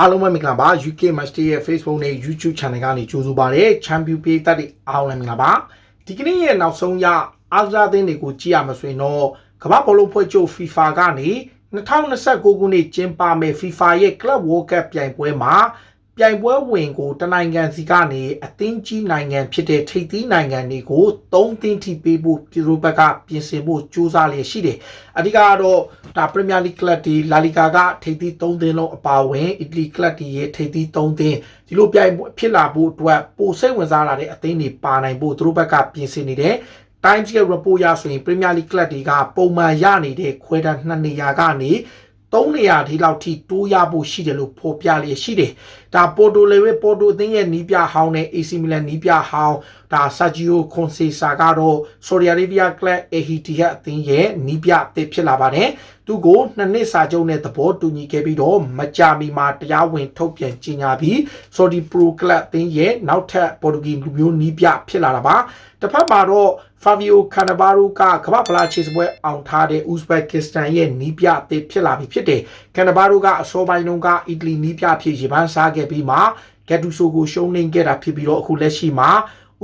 အားလုံးပဲမင်္ဂလာပါ UK Master ရဲ့ Facebook နဲ့ YouTube Channel ကနေကြိုဆိုပါရစေ Champion ပေးသက်တဲ့အားလုံးမင်္ဂလာပါဒီကနေ့ရဲ့နောက်ဆုံးရအားကစားသင်းတွေကိုကြည့်ရမှာဆိုရင်တော့ကမ္ဘာဘောလုံးဖွဲ့ချုပ် FIFA ကနေ2029ခုနှစ်ကျင်းပမယ့် FIFA ရဲ့ Club World Cup ပြိုင်ပွဲမှာ ပြိုင်ပွဲဝင်ကိုတနိုင်ငံစီကနေအသင်းကြီးနိုင်ငံဖြစ်တဲ့ထိပ်သီးနိုင်ငံတွေကို၃သင်းထိပေးဖို့ပြည်သူဘက်ကပြင်ဆင်ဖို့ကြိုးစားလျက်ရှိတယ်။အဓိကကတော့ဒါ Premier League Club တွေ La Liga ကထိပ်သီး၃သင်းလုံးအပါအဝင် Italy Club တွေရဲ့ထိပ်သီး၃သင်းဒီလိုပြိုင်ပွဲဖြစ်လာဖို့အတွက်ပိုစိတ်ဝင်စားလာတဲ့အသင်းတွေပါနိုင်ဖို့သူတို့ဘက်ကပြင်ဆင်နေတယ်။ Times ရဲ့ report ရဆိုရင် Premier League Club တွေကပုံမှန်ရနေတဲ့ခွဲတန်းနှစ်နေရာကနေ 3နေရာဒီလောက်ထိတိုးရဖို့ရှိတယ်လို့ဖော်ပြလျက်ရှိတယ်။ဒါပေါ်တိုလေဝေပေါ်တိုအသင်းရဲ့နီးပြဟောင်းနဲ့ AC Milan နီးပြဟောင်းဒါဆာဂျီယိုခွန်စီဆာကတော့ Saudi Arabia Club Etihad အသင်းရဲ့နီးပြအသစ်ဖြစ်လာပါတယ်။ သူကိုနှစ်နှစ်စာချုပ်နဲ့သဘောတူညီခဲ့ပြီးတော့မကြာမီမှာတရားဝင်ထုတ်ပြန်ကြေညာပြီး Saudi Pro Club အသင်းရဲ့နောက်ထပ်ပေါ်တူဂီလူမျိုးနီးပြဖြစ်လာတာပါ။တစ်ဖက်မှာတော့ Fabio Cannavaro ကကမ္ဘာဖလားချေစပွဲအောင်ထားတဲ့ Uzbekistan ရဲ့နီးပြအသစ်ဖြစ်လာပြီဖြစ်တယ်။ Cannavaro ကအစောပိုင်းတုန်းကအီတလီနီးပြဖြစ်ရေပန်းစားခဲ့ပြီးမှ Gattuso ကိုရှုံးနိမ့်ခဲ့တာဖြစ်ပြီးတော့အခုလက်ရှိမှာ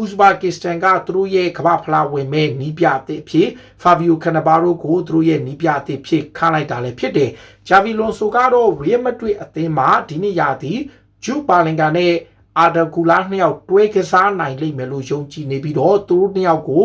Uzbekistan ကသူတို့ရဲ့ကမ္ဘာဖလားဝင်မဲ့နီးပြအသစ်ဖြစ် Fabio Cannavaro ကိုသူတို့ရဲ့နီးပြအသစ်ဖြစ်ခန့်လိုက်တာလည်းဖြစ်တယ်။ Xavi Alonso ကတော့ Real Madrid အသင်းမှာဒီနေ့ရာသီဂျူပါလင်ကာနဲ့အာဒကူလာနှစ်ယောက်တွဲကစားနိုင်လိမ့်မယ်လို့ယုံကြည်နေပြီးတော့သူတို့နှစ်ယောက်ကို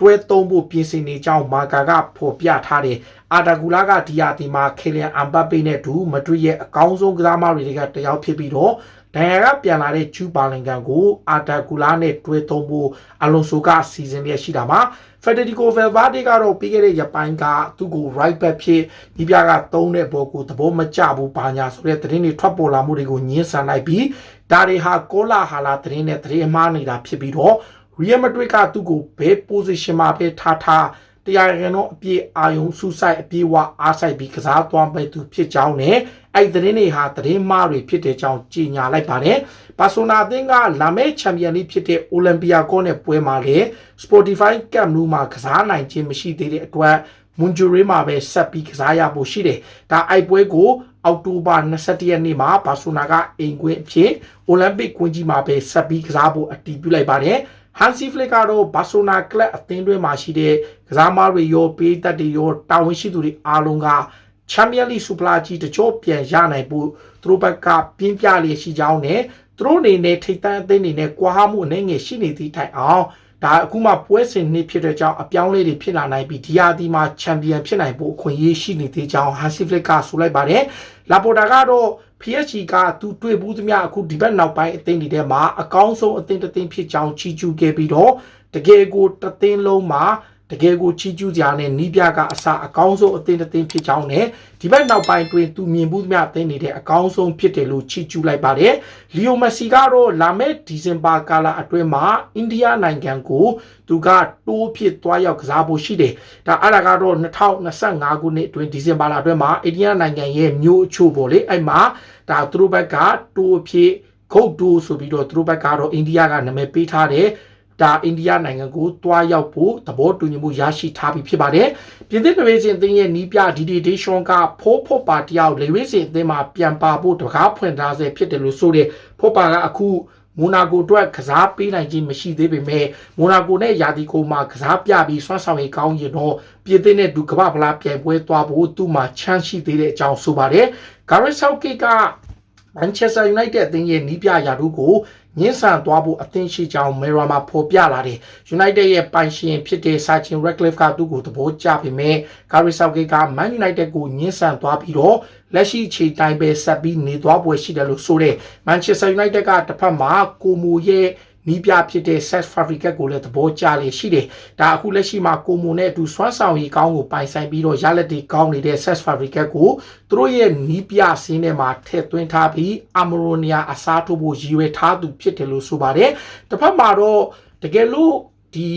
တွဲသုံးဖို့ပြင်ဆင်နေကြောင်းမာကာကဖော်ပြထားတယ်။အာဒါဂူလာကဒီယာတီမှာခေလျန်အမ်ဘတ်ပေနဲ့ဒူမဒရစ်ရဲ့အကောင်းဆုံးကစားမတွေကတယောက်ဖြစ်ပြီးတော့ ဒန်ယာကပြန်လာတဲ့ဂျူပါလင်ကန်ကိုအာဒါဂူလာနဲ့တွဲသုံးဖို့အလွန်ဆိုကစီစဉ်ရရှိတာမှာဖက်ဒရီကိုဗယ်ဗာဒီကတော့ပြီးခဲ့တဲ့ရက်ပိုင်းကသူ့ကို right back ဖြစ်ဒီပြကသုံးတဲ့ဘောကိုသဘောမကျဘူးဘာညာဆိုတဲ့သတင်းတွေထွက်ပေါ်လာမှုတွေကိုညှင်းဆန်လိုက်ပြီးဒါတွေဟာကောလာဟာလာသတင်းနဲ့သတင်းအမှားနေတာဖြစ်ပြီးတော့ Real Madrid ကသူ့ကိုဘယ် position မှာပဲထားထား တရားရန်တော့အပြည့်အာယုံဆူဆိုင်အပြည့်ဝအားဆိုင်ပြီးကစားသွားမဲ့သူဖြစ်ကြောင်းနဲ့အဲ့သတင်းတွေဟာသတင်းမှားတွေဖြစ်တဲ့ကြောင်းကြေညာလိုက်ပါတယ်။ဘာဆိုနာအသင်းကလာမယ့်ချန်ပီယံလိဖြစ်တဲ့အိုလံပီယာကောနဲ့ပွဲမှာလေ Spotify Camp Nou မှာကစားနိုင်ခြင်းမရှိသေးတဲ့အတွက်မွန်ဂျူရီမှာပဲဆက်ပြီးကစားရဖို့ရှိတယ်။ဒါအိုက်ပွဲကိုအောက်တိုဘာ22ရက်နေ့မှာဘာဆိုနာကအိမ်ကွင်းအဖြစ်အိုလံပစ်ကွင်းကြီးမှာပဲဆက်ပြီးကစားဖို့အတည်ပြုလိုက်ပါတယ်။ Hansi Flick ကတော့ဘာဆိုနာကလပ်အသင်းတွဲမှာရှိတဲ့ကစားမတွေရောပေးသက်တွေရောတာဝန်ရှိသူတွေအားလုံးကချန်ပီယံလိစူပလာကြီးတချို့ပြန်ရနိုင်ဖို့သူတို့ဘက်ကပြင်းပြလျက်ရှိကြောင်းနဲ့သူတို့အနေနဲ့ထိပ်တန်းအသင်းတွေနဲ့ကွာဟမှုအနေငယ်ရှိနေသည့်တိုင်အောင်ဒါအခုမှပွဲစဉ်နှစ်ဖြစ်တဲ့ကြောင့်အပြောင်းလဲတွေဖြစ်လာနိုင်ပြီးဒီဟာဒီမှာချန်ပီယံဖြစ်နိုင်ဖို့အခွင့်အရေးရှိနေသေးကြောင်းဟန်စီဖလစ်ကဆိုလိုက်ပါတယ်။လာပေါ်တာကတော့ PSG ကသူတွေ့ဘူးသမျှအခုဒီဘက်နောက်ပိုင်းအသင်းတွေထဲမှာအကောင်းဆုံးအသင်းတစ်သင်းဖြစ်ကြောင်းချီးကျူးခဲ့ပြီးတော့တကယ်ကိုတသင်းလုံးမှာ တကယ်ကိုချီးကျူးကြတဲ့နီးပြကအစအကောင်းဆုံးအသင်းတစ်သင်းဖြစ်ကြောင်းနဲ့ဒီဘက်နောက်ပိုင်းတွင်သူမြင်ဘူးသမျှအသင်းတွေတဲ့အကောင်းဆုံးဖြစ်တယ်လို့ချီးကျူးလိုက်ပါတယ်လီယိုမက်ဆီကတော့လာမယ့်ဒီဇင်ဘာကာလအတွင်းမှာအိန္ဒိယနိုင်ငံကိုသူကတိုးဖြစ်သွားရောက်ကစားဖို့ရှိတယ်ဒါအဲ့ဒါကတော့2025ခုနှစ်အတွင်းဒီဇင်ဘာလအတွင်းမှာအိန္ဒိယနိုင်ငံရဲ့မြို့အချို့ပေါ့လေအဲ့မှာဒါသူတို့ဘက်ကတိုးဖြစ်ခုတ်တိုးဆိုပြီးတော့သူတို့ဘက်ကတော့အိန္ဒိယကနာမည်ပေးထားတယ် ဒါအိန္ဒိယနိုင်ငံကိုတွားရောက်ဖို့သဘောတူညီမှုရရှိထားပြီးဖြစ်ပါတယ်။ပြင်သစ်ပြည်စင်အသင်းရဲ့နီးပြဒီဒီဒေးရှွန်ကဖိုးဖို့ပါတယောက်လေဝိစင်အသင်းမှာပြန်ပါဖို့တကားဖွင့်ထားဆဲဖြစ်တယ်လို့ဆိုတဲ့ဖိုးပါကအခုမိုနာကိုအတွက်ကစားပေးနိုင်ခြင်းမရှိသေးပေမဲ့မိုနာကိုနဲ့ယာတီကိုမှာကစားပြပြီးဆွမ်းဆောင်ရည်ကောင်းရင်တော့ပြည်သစ်နဲ့ဒူကမ္ဘာဖလားပြိုင်ပွဲသွားဖို့သူ့မှာချမ်းရှိသေးတဲ့အကြောင်းဆိုပါတယ်။ဂါရစ်ဆောက်ကက မန်ချက်စတာယူနိုက်တက်အသင်းရဲ့နီးပြရာထူးကိုညှင်းဆန်သွားဖို့အသင်းရှိကြောင်းမေရာမှာဖော်ပြလာတယ်။ United ရဲ့ပိုင်ရှင်ဖြစ်တဲ့ Sachin Ratcliffe ကသူ့ကိုသဘောကျပေမဲ့ Gary Southgate က Man United ကိုညှင်းဆန်သွားပြီးတော့လက်ရှိခြေတိုင်းပဲဆက်ပြီးနေသွားပွဲရှိတယ်လို့ဆိုတဲ့ Manchester United ကတစ်ဖက်မှာကိုမိုရဲ့ နီးပြဖြစ်တဲ့ Seth Fabregas ကိုလည်းသဘောကျလေရှိတယ်။ဒါအခုလက်ရှိမှာကိုမိုနဲ့အတူစွမ်းဆောင်ရည်ကောင်းကိုပိုင်ဆိုင်ပြီးတော့ရလက်တွေကောင်းနေတဲ့ Seth Fabregas ကိုသူတို့ရဲ့နီးပြစင်းထဲမှာထည့်သွင်းထားပြီး Amonia အစားထိုးဖို့ရည်ရွယ်ထားသူဖြစ်တယ်လို့ဆိုပါတယ်။တစ်ဖက်မှာတော့တကယ်လို့ဒီ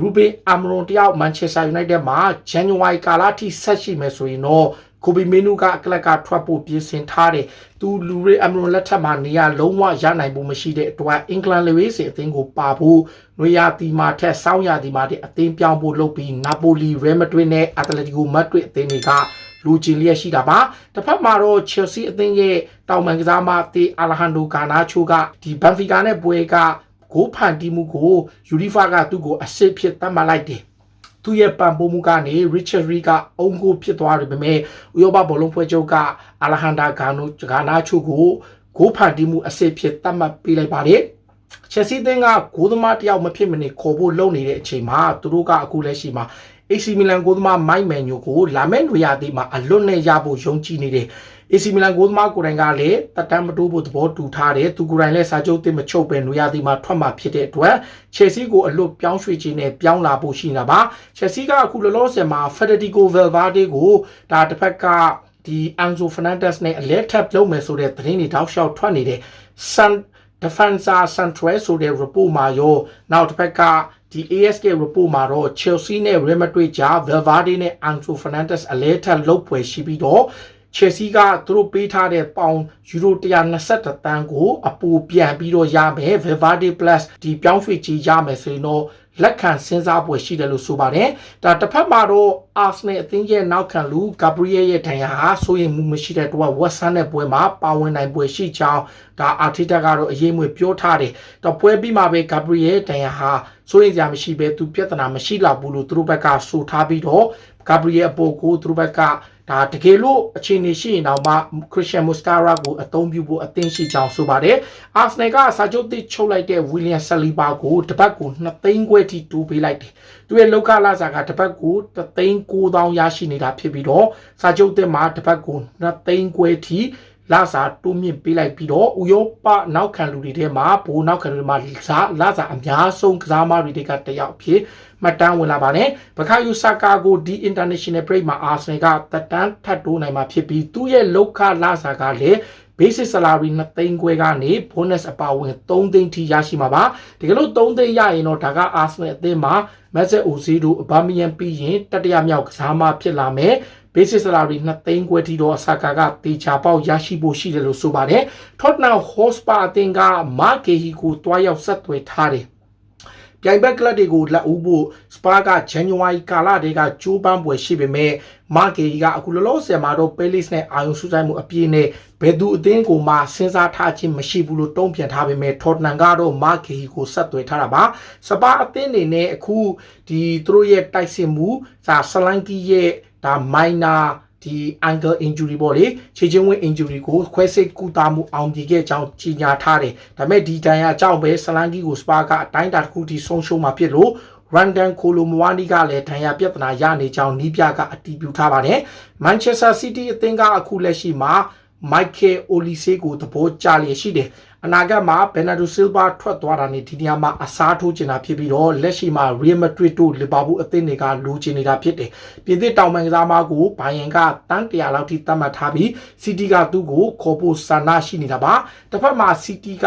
ရူဘင်အမရွန်တယောက်မန်ချက်စတာယူနိုက်တက်မှာဇန်နဝါရီကာလထိဆက်ရှိမယ်ဆိုရင်တော့ ကိုဘီမင်းနူကအကလက်ကထွက်ဖို့ပြင်ဆင်ထားတယ်။သူလူရီအမရွန်လက်ထက်မှာနေရလုံးဝရနိုင်ဖို့မရှိတဲ့အတွက်အင်္ဂလန်လေဝေးစီအသင်းကိုပါဖို့နွေရာသီမှာထက်ဆောင်းရာသီမှာတဲ့အသင်းပြောင်းဖို့လုပ်ပြီးနာပိုလီရဲမဒရစ်နဲ့အက်တလက်တီကိုမက်ဒရစ်အသင်းတွေကလူကျင်လျက်ရှိတာပါတစ်ဖက်မှာတော့ Chelsea အသင်းရဲ့တောင်ပန်ကစားမအသင်းအာလဟန်ဒိုဂါနာချိုကဒီဘန်ဖီကာနဲ့ပွဲကဂိုးဖန်တီးမှုကိုယူရီဖာကသူ့ကိုအစစ်ဖြစ်သတ်မှတ်လိုက်တယ် သူ့ရဲ့ပံပိုးမှုကနေ Richard Reed ကအုံကိုဖြစ်သွားတယ်ပေမဲ့ဥရောပဘောလုံးဖွဲ့ချုပ်ကအာလဟန်ဒါဂါနိုဂါနာချိုကိုဂိုးဖန်တီးမှုအစစ်ဖြစ်သတ်မှတ်ပေးလိုက်ပါတယ်ချက်စီသင်းကဂိုးသမားတယောက်မဖြစ်မနေခေါ်ဖို့လုပ်နေတဲ့အချိန်မှာသူတို့ကအခုလက်ရှိမှာ AC Milan ကိုသမားမိုက်မန်ညိုကိုလာမယ့်နွေရာသီမှာအလွတ်နဲ့ရဖို့ယုံကြည်နေတယ် AC Milan ကိုသမားကိုယ်တိုင်ကလည်းတက်တမ်းမတိုးဖို့သဘောတူထားတယ်သူကိုယ်တိုင်လည်းစာချုပ်တင်မချုပ်ပဲနွေရာသီမှာထွက်မှာဖြစ်တဲ့အတွက် Chelsea ကိုအလွတ်ပြောင်းရွှေ့ခြင်းနဲ့ပြောင်းလာဖို့ရှိနေတာပါ Chelsea ကအခုလောလောဆယ်မှာ Federico Valverde ကိုဒါတစ်ဖက်ကဒီ Anzo Fernandez နဲ့အလဲထပ်လုပ်မယ်ဆိုတဲ့သတင်းတွေတောက်လျှောက်ထွက်နေတယ် San Defensa Central ဆိုတဲ့ report မှာရောနောက်တစ်ဖက်ကဒီ ASK report မှာတော့ Chelsea နဲ့ Real Madrid ကြား Valverde နဲ့ Anzo Fernandez အလဲထပ်လုပ်ပွဲရှိပြီးတော့ Chelsea ကသူတို့ပေးထားတဲ့ပေါင်ယူရို121တန်းကိုအပူပြန်ပြီးတော့ရမယ် Valverde Plus ဒီပြောင်းရွှေ့ကြီးရမယ်ဆိုရင်တော့လက်ခံစဉ်းစားပွဲရှိတယ်လို့ဆိုပါတယ်ဒါတစ်ဖက်မှာတော့ Arsenal အသင်းရဲ့နောက်ခံလူ Gabriel ရဲ့ထံရဟာစိုးရိမ်မှုမရှိတဲ့တော့ West Ham နဲ့ပွဲမှာပါဝင်နိုင်ပွဲရှိကြောင်းဒါ Arteta ကတော့အရေးမွေပြောထားတယ်တော့ပွဲပြီးမှပဲ Gabriel တန်ရဟာစိုးရိမ်စရာမရှိပဲသူပြဿနာမရှိတော့ဘူးလို့သူတို့ဘက်ကဆိုထားပြီးတော့ Gabriel အပေါ်ကိုသူတို့ဘက်ကဒါတကယ်လို့အခြေအနေရှိရင်တော့မှ Christian Mustara ကိုအသုံးပြုဖို့အသင့်ရှိကြောင်းဆိုပါတယ်။ Arsenal ကစာချုပ်သစ်ချုပ်လိုက်တဲ့ William Saliba ကိုတပတ်ကို2သိန်းခွဲထိတူးပေးလိုက်တယ်။သူရဲ့လောက်ခလာစာကတပတ်ကို3သိန်း9000ရရှိနေတာဖြစ်ပြီးတော့စာချုပ်သစ်မှာတပတ်ကို2သိန်းခွဲထိ လာစာတိုးမြင့်ပေးလိုက်ပြီးတော့ဥရောပနောက်ခံလူတွေထဲမှာဘိုးနောက်ခံလူတွေမှာလာလာစာအများဆုံးကစားမတွေကတယောက်ဖြစ်မှတ်တမ်းဝင်လာပါတယ်ဘခါယူဆာကာကိုဒီ international break မှာ Arsenal ကတက်တန်းထပ်တိုးနိုင်မှာဖြစ်ပြီးသူ့ရဲ့လောက်ခလာစာကလည်း basic salary 2သိန်းခွဲကနေ bonus အပါဝင်3သိန်းထိရရှိမှာပါဒီကလို့3သိန်းရရင်တော့ဒါက Arsenal အသင်းမှာ Mesut Ozil တို့ Aubameyang ပြီးရင်တတိယမြောက်ကစားမဖြစ်လာမယ် basic salary 2သိန်းခွဲထိတော့အစကာကတေချာပေါက်ရရှိဖို့ရှိတယ်လို့ဆိုပါတယ် Tottenham Hotspur အသင်းက Mark Gay ကိုတွားရောက်ဆက်သွယ်ထားတယ်ပြိုင်ဘက်ကလပ်တွေကိုလက်ဦးဖို့စပါကဇန်နဝါရီကာလတည်းကကြိုးပမ်းပွဲရှိပေမဲ့မာဂေကအခုလောလောဆယ်မှာတော့ပဲလစ်နဲ့အာယုံစူးစိုက်မှုအပြည့်နဲ့ဘယ်သူအသင်းကိုမှစဉ်းစားထားခြင်းမရှိဘူးလို့တုံ့ပြန်ထားပေမဲ့ထော်တနန်ကတော့မာဂေကိုဆက်သွယ်ထားတာပါစပါအသင်းနေနဲ့အခုဒီသူတို့ရဲ့တိုက်စစ်မှုစာဆလန်ကီရဲ့ ဒါမိုင်နာဒီ ankle injury ပေါ့လေခြေချင်းဝင်း injury ကိုခွဲစိတ်ကုသမှုအောင်ပြခဲ့ကြောင်းကြီးညာထားတယ်ဒါပေမဲ့ဒီတန်ရအကြောင်းပဲဆလန်ကီကိုစပါကအတိုင်းတာတစ်ခုထိဆုံးရှုံးမှာဖြစ်လို့ Randon Colomwani ကလည်းဒဏ်ရာပြဿနာရနေကြောင်းနီးပြကအတည်ပြုထားပါတယ်။ Manchester City အသင်းကအခုလက်ရှိမှာ Michael Olise ကိုသဘောကျလျက်ရှိတယ်။ အနာဂတ်မှာ Bernardo Silva ထွက်သွားတာနဲ့ဒီနေရာမှာအစားထိုးချင်တာဖြစ်ပြီးတော့လက်ရှိမှာ Real Madrid တို့ Liverpool အသင်းတွေကလိုချင်နေတာဖြစ်တယ်။ပြည်သစ်တောင်ပန်ကစားမကိုဘိုင်ယန်ကတန်းတရာလောက်ထိသတ်မှတ်ထားပြီး City ကသူ့ကိုခေါ်ဖို့ဆန္ဒရှိနေတာပါ။တစ်ဖက်မှာ City က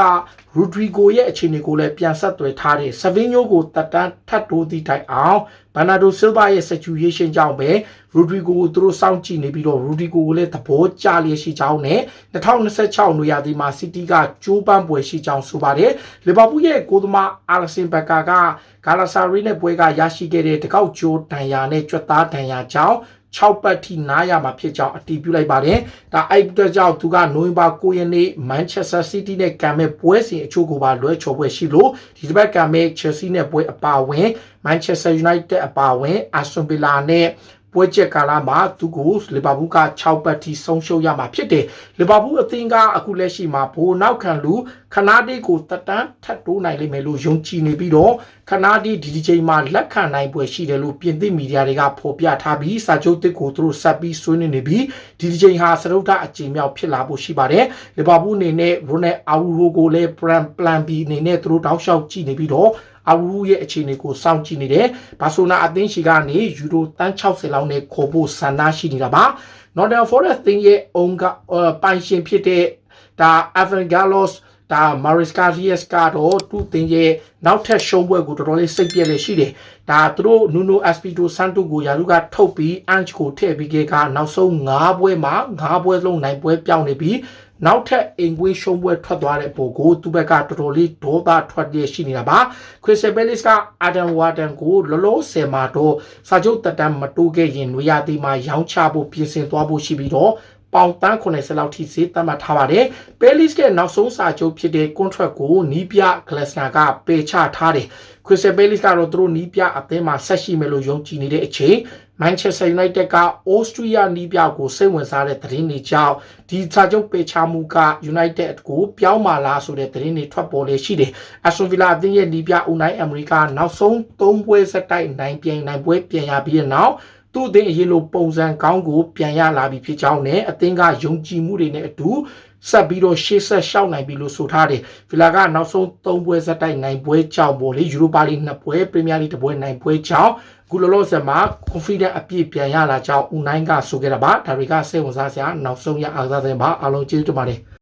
Rodrigo ရဲ့အခြေအနေကိုလည်းပြန်ဆက်သွယ်ထားတဲ့ Savinho ကိုတက်တန်းထပ်တိုးသည့်တိုင်အောင် Bernardo Silva ရဲ့ situation ကြောင့်ပဲ Rodrigo ကိုသူတို့စောင့်ကြည့်နေပြီးတော့ Rodrigo ကိုလည်းသဘောကျလျက်ရှိကြောင်းနဲ့2026နွေရာသီမှာ City ကကြိုးပမ်းပွဲရှိကြောင်းဆိုပါတယ်။ Liverpool ရဲ့ကိုသမား Alisson Becker က Galatasaray နဲ့ပွဲကရရှိခဲ့တဲ့တကောက်ကြိုးဒဏ်ရာနဲ့ကြွက်သားဒဏ်ရာကြောင့် 6ပတ်ထိနားရမှာဖြစ်ကြောင်းအတည်ပြုလိုက်ပါတယ်။ဒါအဲ့အတွက်ကြောင့်သူကနိုဝင်ဘာ9ရက်နေ့ Manchester City နဲ့ကံမဲ့ပွဲစဉ်အချို့ကိုပါလွဲချော်ပွဲရှိလို့ဒီတစ်ပတ်ကံမဲ့ Chelsea နဲ့ပွဲအပါဝင် Manchester United အပါဝင် Aston Villa နဲ့ ပွဲချက်ကာလမှာသူကိုလီဗာပူးက6ပတ်ထိဆုံးရှုံးရမှာဖြစ်တယ်လီဗာပူးအသင်းကအခုလက်ရှိမှာဘိုးနောက်ခံလူခနာဒီကိုတတန်းထပ်တိုးနိုင်လိမ့်မယ်လို့ယုံကြည်နေပြီးတော့ခနာဒီဒီဒီချိန်မှာလက်ခံနိုင်ပွဲရှိတယ်လို့ပြင်သစ်မီဒီယာတွေကဖော်ပြထားပြီးစာချုပ်တစ်ကိုသူတို့ဆက်ပြီးဆွေးနွေးနေပြီးဒီဒီချိန်ဟာစရုပ်ထအကြိမ်မြောက်ဖြစ်လာဖို့ရှိပါတယ်လီဗာပူးအနေနဲ့ရိုနယ်အာဝူရိုကိုလည်း plan plan B အနေနဲ့သူတို့တောက်လျှောက်ကြည့်နေပြီးတော့ အဝူရဲ့အခြေအနေကိုစောင့်ကြည့်နေတယ်။ဘာဆိုနာအသင်းရှိကနေယူရိုတန်း60လောက်နဲ့ခေါ်ဖို့ဆန္ဒရှိနေတာပါ။ Northern Forest သင်းရဲ့အုံကပိုင်ရှင်ဖြစ်တဲ့ဒါ Evangelos ဒါ Mariska Diaz ကတော့သူ့တင်ရဲ့နောက်ထပ်ရှုံးပွဲကိုတော်တော်လေးစိတ်ပြည့်လေရှိတယ်။ဒါသူတို့ Nuno Espirito Santo ကိုယာရုကထုတ်ပြီး Ange ကိုထည့်ပြီးကနောက်ဆုံး9ပွဲမှာ9ပွဲလုံးနိုင်ပွဲပြောင်းနေပြီး နောက်ထပ်အင်ကွင်းရှုံးပွဲထွက်သွားတဲ့ပုံကိုသူ့ဘက်ကတော်တော်လေးဒေါသထွက်ရရှိနေတာပါခရစ်စတယ်ဘဲလစ်ကအာဒမ်ဝါတန်ကိုလောလောဆယ်မှာတော့စာချုပ်တက်တမ်းမတိုးခဲ့ရင်နွေရာသီမှာရောင်းချဖို့ပြင်ဆင်သွားဖို့ရှိပြီးတော့ ပေါင်တန်း90လောက်ထိဈေးသတ်မှတ်ထားပါတယ်။ပဲလစ်ရဲ့နောက်ဆုံးစာချုပ်ဖြစ်တဲ့ contract ကိုနီးပြဂလက်စနာကပယ်ချထားတယ်။ခရစ်စတယ်ဘဲလစ်ကတော့သူတို့နီးပြအသင်းမှာဆက်ရှိမယ်လို့ယုံကြည်နေတဲ့အချိန် Manchester United က Austria နီးပြကိုစိတ်ဝင်စားတဲ့သတင်းတွေကြောင့်ဒီစာချုပ်ပယ်ချမှုက United ကိုပြောင်းမာလားဆိုတဲ့သတင်းတွေထွက်ပေါ်လေရှိတယ်။ Aston Villa အသင်းရဲ့နီးပြ Unai Emery ကနောက်ဆုံး၃ပွဲဆက်တိုက်နိုင်ပြိုင်နိုင်ပွဲပြန်ရပြီးတဲ့နောက် သူ့အသင်းအရေးလိုပုံစံကောင်းကိုပြန်ရလာပြီဖြစ်ကြောင်းနဲ့အသင်းကယုံကြည်မှုတွေနဲ့အတူဆက်ပြီးတော့ရှေ့ဆက်ရှောက်နိုင်ပြီလို့ဆိုထားတယ်။ဗီလာကနောက်ဆုံး၃ပွဲဆက်တိုက်နိုင်ပွဲကြောင့်ပေါ့လေယူရိုပါလိ2ပွဲပရီးမီးယားလိတစ်ပွဲနိုင်ပွဲကြောင့်အခုလောလောဆယ်မှာ confident အပြည့်ပြန်ရလာကြောင်းဦးနိုင်ကဆိုခဲ့တာပါဒါတွေကစိတ်ဝင်စားစရာနောက်ဆုံးရအားစားတဲ့ပါအားလုံးကျေးဇူးတင်ပါတယ်။